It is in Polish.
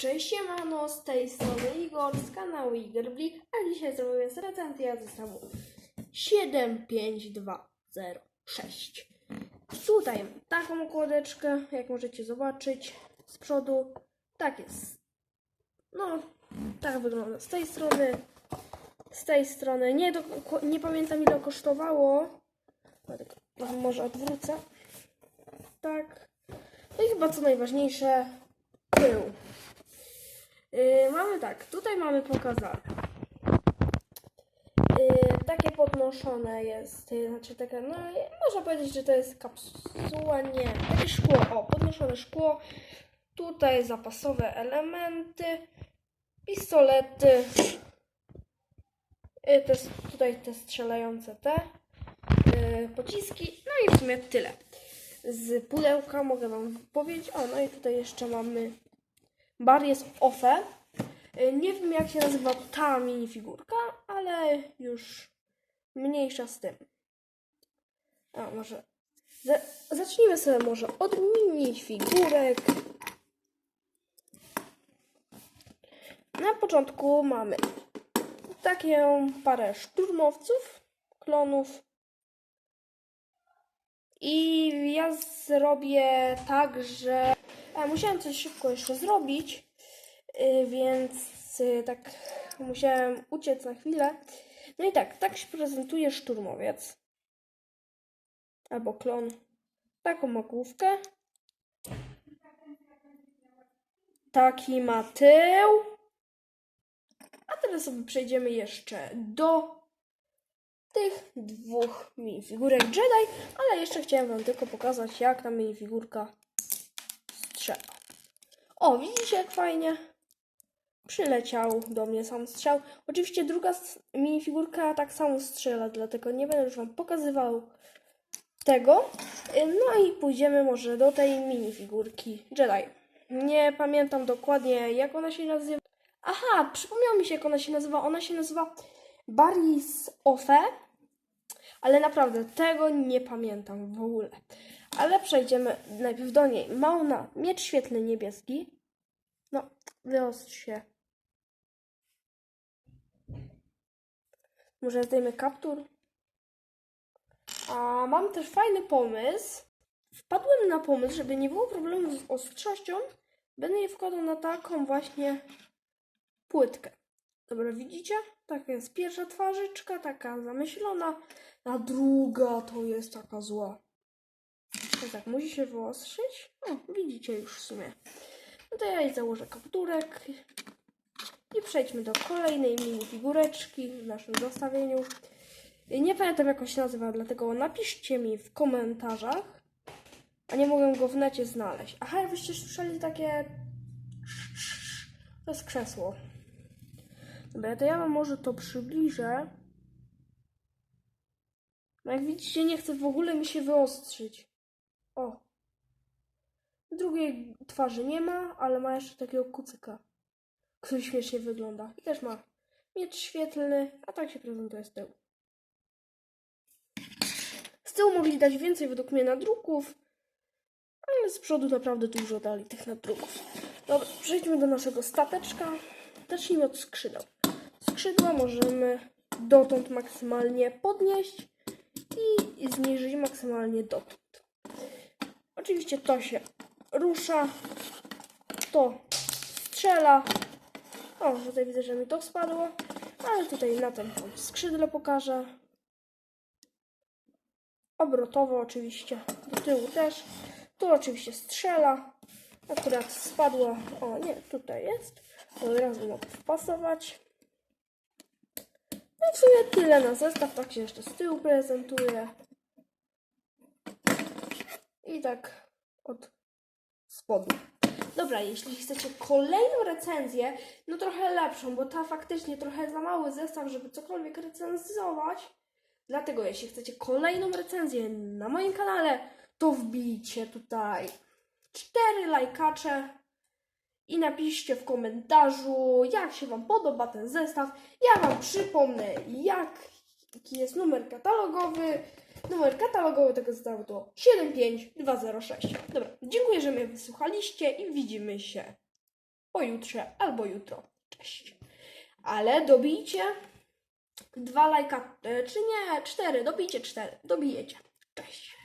Cześć, siemano, z tej strony Igor z kanału Igerblik, a dzisiaj sobie recenzję zestawu 75206. Tutaj taką okładeczkę, jak możecie zobaczyć z przodu. Tak jest. No, tak wygląda z tej strony. Z tej strony. Nie, do, nie pamiętam ile kosztowało. Dlatego Może odwrócę. Tak. No i chyba co najważniejsze, tył. Yy, mamy tak, tutaj mamy pokazane. Yy, takie podnoszone jest, yy, znaczy takie, no można powiedzieć, że to jest kapsuła, nie, takie szkło, o, podnoszone szkło. Tutaj zapasowe elementy, pistolety, yy, te, tutaj te strzelające te yy, pociski, no i w sumie tyle. Z pudełka mogę Wam powiedzieć, o, no i tutaj jeszcze mamy Bar jest OFE. Y, Nie wiem jak się nazywa ta minifigurka, ale już mniejsza z tym. A może za- zacznijmy sobie może od minifigurek. Na początku mamy taką parę szturmowców, klonów. I ja zrobię tak, że a, musiałam coś szybko jeszcze zrobić, yy, więc yy, tak musiałem uciec na chwilę. No i tak, tak się prezentuje szturmowiec. Albo klon. Taką ma główkę. Taki ma tył. A teraz sobie przejdziemy jeszcze do tych dwóch minifigurek Jedi, ale jeszcze chciałem Wam tylko pokazać, jak ta minifigurka. O, widzicie jak fajnie? Przyleciał do mnie sam strzał. Oczywiście druga minifigurka tak samo strzela, dlatego nie będę już Wam pokazywał tego. Y, No i pójdziemy może do tej minifigurki Jedi. Nie pamiętam dokładnie jak ona się nazywa. Aha, przypomniało mi się jak ona się nazywa. Ona się nazywa Baris Ofe. Ale naprawdę tego nie pamiętam w ogóle. Ale przejdziemy najpierw do niej. Ma ona miecz świetlny niebieski. No, wyostrz się. Może zdejmę kaptur? A mam też fajny pomysł. Wpadłem na pomysł, żeby nie było problemu z ostrością. Będę je wkładał na taką właśnie płytkę. Dobra, widzicie? Taka jest pierwsza twarzyczka, taka zamyślona, a druga to jest taka zła. No tak, musi się wyostrzyć. O, widzicie już w sumie. No to ja jej założę kapturek i przejdźmy do kolejnej minifigureczki w naszym zestawieniu. Nie pamiętam jak on się nazywa, dlatego napiszcie mi w komentarzach, a nie mogę go w necie znaleźć. Aha, jakbyście słyszeli takie... To jest krzesło. Dobra, to ja wam może to przybliżę. No jak widzicie, nie chce w ogóle mi się wyostrzyć. O. Drugiej twarzy nie ma, ale ma jeszcze takiego kucyka, który śmiesznie wygląda. I też ma miecz świetlny, a tak się prezentuje z tyłu. Z tyłu mogli dać więcej według mnie nadruków, ale z przodu naprawdę dużo dali tych nadruków. Dobra, przejdźmy do naszego stateczka. Zacznijmy od skrzydeł. Skrzydła możemy dotąd maksymalnie podnieść i zniżyć maksymalnie dotąd. Oczywiście to się rusza, to strzela. O, tutaj widzę, że mi to spadło, ale tutaj na tym skrzydle pokażę. Obrotowo oczywiście, do tyłu też. Tu oczywiście strzela. Akurat spadła, o nie, tutaj jest. Od razu mogę wpasować. No w sumie tyle na zestaw, tak się jeszcze z tyłu prezentuje. I tak od spodu. Dobra, jeśli chcecie kolejną recenzję, no trochę lepszą, bo ta faktycznie trochę za mały zestaw, żeby cokolwiek recenzować. Dlatego jeśli chcecie kolejną recenzję na moim kanale, to wbijcie tutaj cztery lajkacze i napiszcie w komentarzu, jak się Wam podoba ten zestaw. Ja Wam przypomnę, jaki jest numer katalogowy. Numer katalogowy tego zestawu to 75206. Dobra, dziękuję, że mnie wysłuchaliście i widzimy się pojutrze albo jutro. Cześć. Ale dobijcie dwa lajka, e, czy nie, cztery, dobijcie cztery, dobijecie. Cześć.